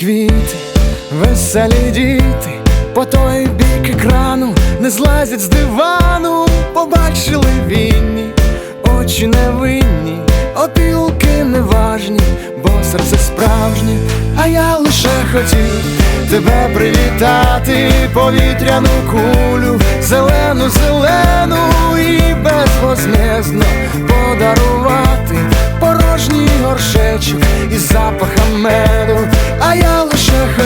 Квіти, веселі діти, по той бік екрану не злазять з дивану, побачили вінні, очі невинні, опілки неважні, бо серце справжнє, а я лише хотів тебе привітати, повітряну кулю, зелену, зелену і безвозмездно подарувати порожній горшечок із запахом меду,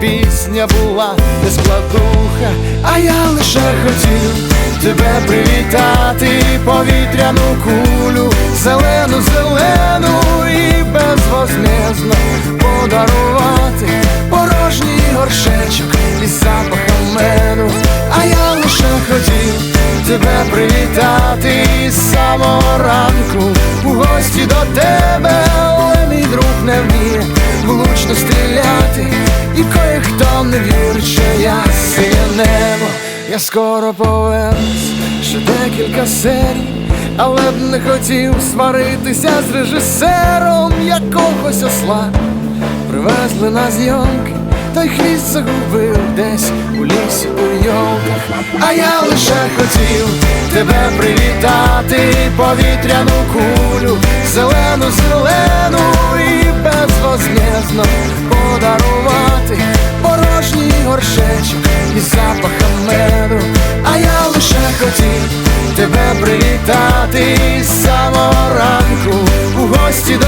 пісня була не складуха, а я лише хотів тебе привітати, повітряну кулю, зелену, зелену і безвозмездно подарувати порожній горшечок із запахом меду, а я лише хотів тебе привітати з самого ранку. У гості до тебе, кое-хто не вірить, що я синє небо, я скоро повернусь, ще декілька серій, але б не хотів сваритися з режисером якогось осла. Привезли на зйомки, той хвіст загубив десь у лісі у йолках, а я лише хотів тебе привітати, повітряну кулю, зелену, зелену і безвозмездно подарувати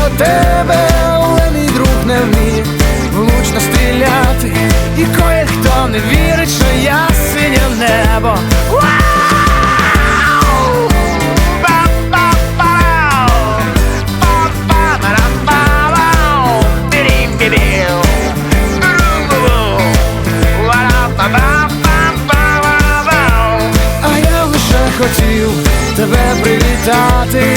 до тебе, але мій друг не вміє влучно стріляти, і кое хто не вірить, що я синє небо. Хотів тебе привітати